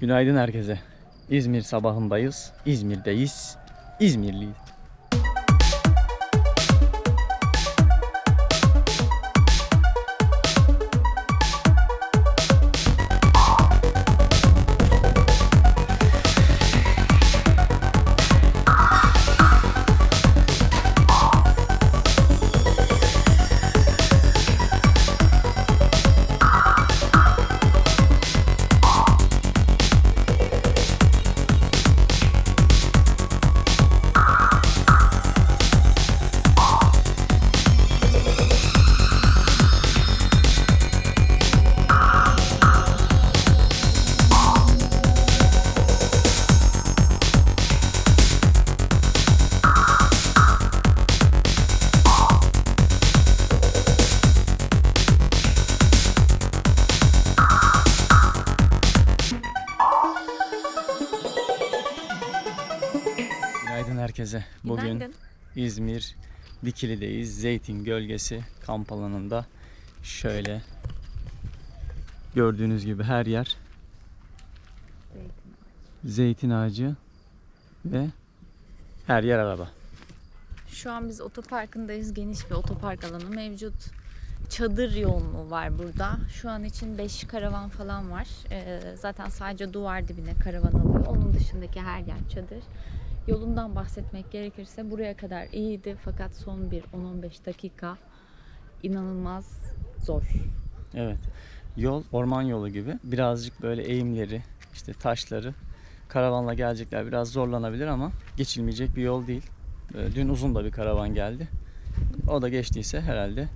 Günaydın herkese. İzmir sabahındayız. İzmir'deyiz. İzmirliyiz. Günaydın herkese. Bugün Günaydın. İzmir Dikili'deyiz. Zeytin Gölgesi kamp alanında. Şöyle gördüğünüz gibi her yer zeytin ağacı ve her yer araba. Şu an biz otoparkındayız. Geniş bir otopark alanı mevcut. Çadır yoğunluğu var burada. Şu an için 5 karavan falan var. Ee, zaten sadece duvar dibine karavan alıyor. Onun dışındaki her yer çadır. Yolundan bahsetmek gerekirse buraya kadar iyiydi fakat son bir 10-15 dakika inanılmaz zor. Evet. Yol orman yolu gibi. Birazcık böyle eğimleri, işte taşları karavanla gelecekler biraz zorlanabilir ama geçilmeyecek bir yol değil. Ee, Dün uzun da bir karavan geldi. O da geçtiyse herhalde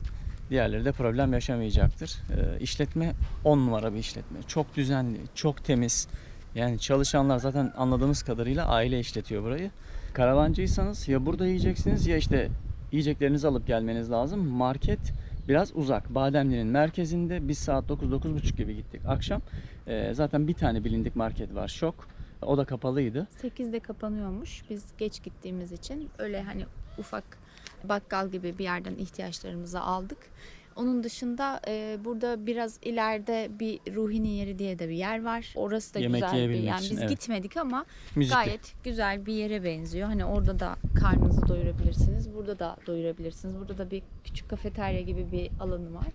diğerleri de problem yaşamayacaktır. Ee, İşletme 10 numara bir işletme. Çok düzenli, çok temiz. Yani çalışanlar zaten anladığımız kadarıyla aile işletiyor burayı. Karavancıysanız ya burada yiyeceksiniz ya işte yiyeceklerinizi alıp gelmeniz lazım. Market biraz uzak. Bademli'nin merkezinde biz saat 9-9.30 gibi gittik akşam. Ee, zaten bir tane bilindik market var Şok. O da kapalıydı. 8'de kapanıyormuş. Biz geç gittiğimiz için öyle hani ufak bakkal gibi bir yerden ihtiyaçlarımızı aldık. Onun dışında e, burada biraz ileride bir Ruhi'nin yeri diye de bir yer var. Orası da Yemek güzel bir yani için, biz evet. gitmedik ama Müzikli. gayet güzel bir yere benziyor. Hani orada da karnınızı doyurabilirsiniz. Burada da doyurabilirsiniz. Burada da bir küçük kafeterya gibi bir alanı var.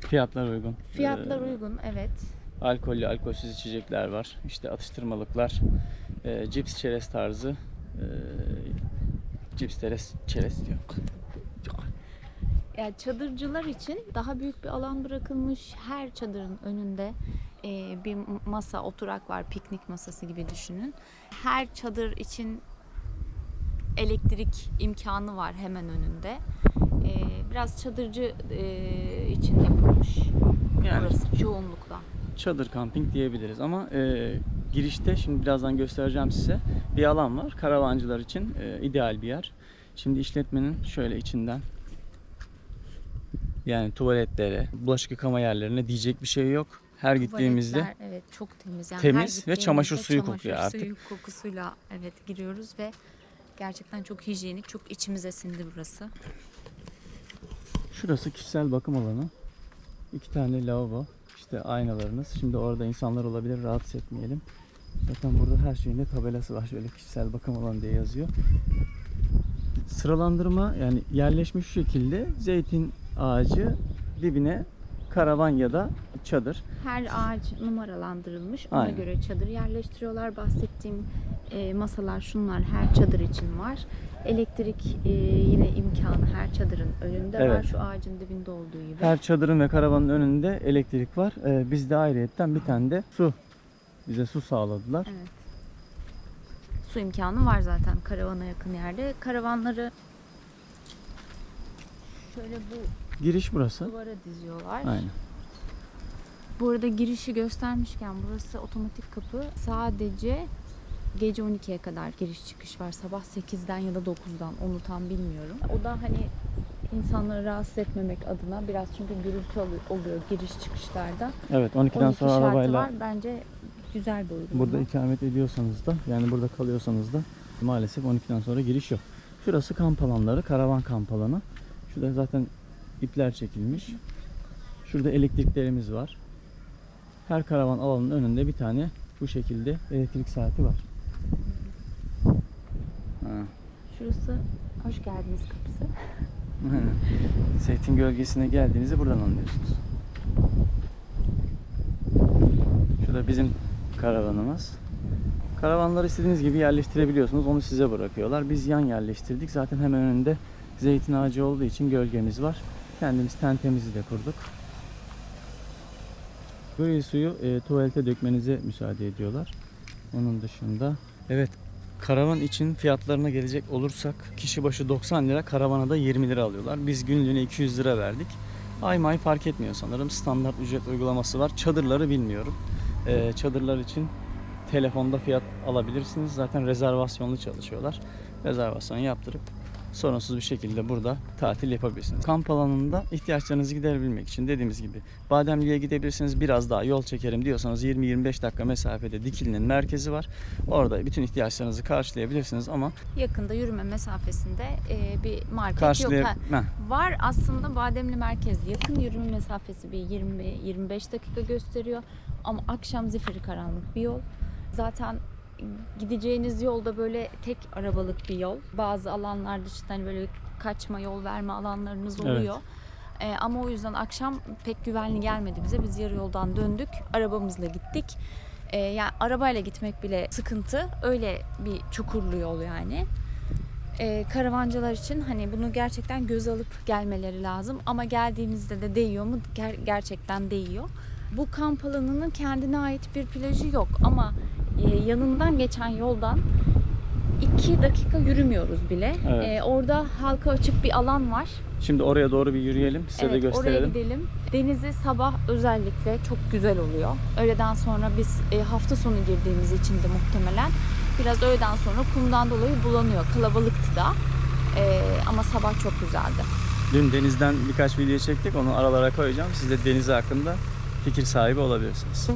Fiyatlar uygun. Fiyatlar Ee, uygun evet. Alkollü, alkolsüz içecekler var. İşte atıştırmalıklar, e, cips, çerez tarzı. E, cips, çerez, çerez diyor. Yani çadırcılar için daha büyük bir alan bırakılmış. Her çadırın önünde e, bir masa, oturak var. Piknik masası gibi düşünün. Her çadır için elektrik imkanı var hemen önünde. E, biraz çadırcı e, için yapılmış Yani burası çoğunlukla. çadır kamping diyebiliriz ama e, girişte şimdi birazdan göstereceğim size bir alan var. Karavancılar için e, ideal bir yer. Şimdi işletmenin şöyle içinden yani tuvaletlere, bulaşık yıkama yerlerine diyecek bir şey yok. Her gittiğimizde Tuvaletler, evet çok temiz. Yani temiz ve gittiğimizde çamaşır suyu çamaşır kokuyor artık. suyu kokusuyla evet giriyoruz ve gerçekten çok hijyenik, çok içimize sindi burası. Şurası kişisel bakım alanı. İki tane lavabo. İşte aynalarınız. Şimdi orada insanlar olabilir rahatsız etmeyelim. Zaten burada her şeyin de tabelası var. Şöyle kişisel bakım alanı diye yazıyor. Sıralandırma yani yerleşmiş şu şekilde zeytin ağacı dibine karavan ya da çadır. Her ağaç numaralandırılmış. Ona Aynen. göre çadır yerleştiriyorlar. Bahsettiğim e, masalar şunlar her çadır için var. Elektrik e, yine imkanı her çadırın önünde var. Evet. Şu ağacın dibinde olduğu gibi. Her çadırın ve karavanın önünde elektrik var. Ee, bizde ayrıyetten bir tane de su. Bize su sağladılar. Evet. Su imkanı var zaten karavana yakın yerde. Karavanları şöyle bu Giriş burası. duvara diziyorlar. Aynen. Bu arada girişi göstermişken burası otomatik kapı. Sadece gece 12'ye kadar giriş çıkış var. Sabah 8'den ya da 9'dan onu tam bilmiyorum. O da hani insanları rahatsız etmemek adına biraz çünkü gürültü oluyor, giriş çıkışlarda. Evet 12'den 12 sonra arabayla var. Bence güzel bir uygulama. Burada ikamet ediyorsanız da yani burada kalıyorsanız da maalesef 12'den sonra giriş yok. Şurası kamp alanları, karavan kamp alanı. Şurada zaten ipler çekilmiş. Şurada elektriklerimiz var. Her karavan alanının önünde bir tane bu şekilde elektrik saati var. Ha. Şurası hoş geldiniz kapısı. Zeytin gölgesine geldiğinizi buradan anlıyorsunuz. Şu da bizim karavanımız. Karavanları istediğiniz gibi yerleştirebiliyorsunuz. Onu size bırakıyorlar. Biz yan yerleştirdik. Zaten hemen önünde zeytin ağacı olduğu için gölgemiz var. Kendimiz tentemizi de kurduk. Böyle suyu e, tuvalete dökmenize müsaade ediyorlar. Onun dışında evet Karavan için fiyatlarına gelecek olursak kişi başı 90 lira, karavana da 20 lira alıyorlar. Biz günlüğüne 200 lira verdik. Ay may fark etmiyor sanırım. Standart ücret uygulaması var. Çadırları bilmiyorum. Ee, çadırlar için telefonda fiyat alabilirsiniz. Zaten rezervasyonlu çalışıyorlar. Rezervasyon yaptırıp sorunsuz bir şekilde burada tatil yapabilirsiniz. Kamp alanında ihtiyaçlarınızı giderebilmek için dediğimiz gibi Bademli'ye gidebilirsiniz. Biraz daha yol çekerim diyorsanız 20-25 dakika mesafede Dikili'nin merkezi var. Orada bütün ihtiyaçlarınızı karşılayabilirsiniz ama Yakında yürüme mesafesinde e, bir market karşılay yok. Ha, Var aslında Bademli merkez yakın yürüme mesafesi bir 20-25 dakika gösteriyor. Ama akşam zifiri karanlık bir yol. Zaten gideceğiniz yolda böyle tek arabalık bir yol. Bazı alanlar dışında hani böyle kaçma yol verme alanlarınız Evet. oluyor. Ee, ama o yüzden akşam pek güvenli gelmedi bize. Biz yarı yoldan döndük. Arabamızla gittik. Ee, yani arabayla gitmek bile sıkıntı. Öyle bir çukurlu yol yani e, karavancılar için hani bunu gerçekten göz alıp gelmeleri lazım. Ama geldiğinizde de değiyor mu? Ger- gerçekten değiyor. Bu kamp alanının kendine ait bir plajı yok ama yanından geçen yoldan 2 dakika yürümüyoruz bile. Evet. E, orada halka açık bir alan var. Şimdi oraya doğru bir yürüyelim. Size de evet, oraya gösterelim. gidelim. Denizi sabah özellikle çok güzel oluyor. Öğleden sonra biz e, hafta sonu girdiğimiz için de muhtemelen biraz öğleden sonra kumdan dolayı bulanıyor. Kalabalıktı da. E, ama sabah çok güzeldi. Dün denizden birkaç video çektik. Onu aralara koyacağım. Siz de deniz hakkında fikir sahibi olabilirsiniz.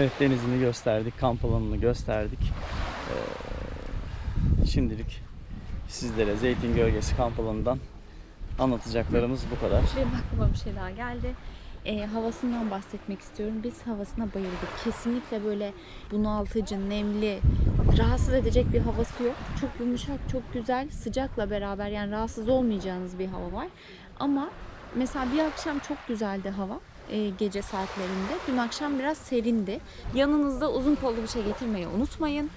Evet denizini gösterdik, kamp alanını gösterdik. Ee, şimdilik sizlere Zeytin Gölgesi kamp alanından anlatacaklarımız bu kadar. Benim aklıma bir şey daha geldi. E, havasından bahsetmek istiyorum. Biz havasına bayıldık. Kesinlikle böyle bunaltıcı, nemli, rahatsız edecek bir havası yok. Çok yumuşak, çok güzel, sıcakla beraber yani rahatsız olmayacağınız bir hava var. Ama mesela bir akşam çok güzeldi hava gece saatlerinde. Dün akşam biraz serindi. Yanınızda uzun kollu bir şey getirmeyi unutmayın.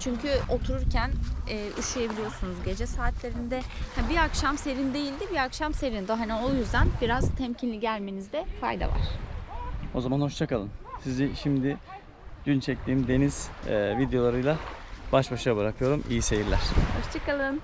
Çünkü otururken e, üşüyebiliyorsunuz gece saatlerinde. Ha, bir akşam serin değildi, bir akşam serindi. Hani o yüzden biraz temkinli gelmenizde fayda var. O zaman hoşçakalın. Sizi şimdi dün çektiğim deniz e, videolarıyla baş başa bırakıyorum. İyi seyirler. Hoşçakalın.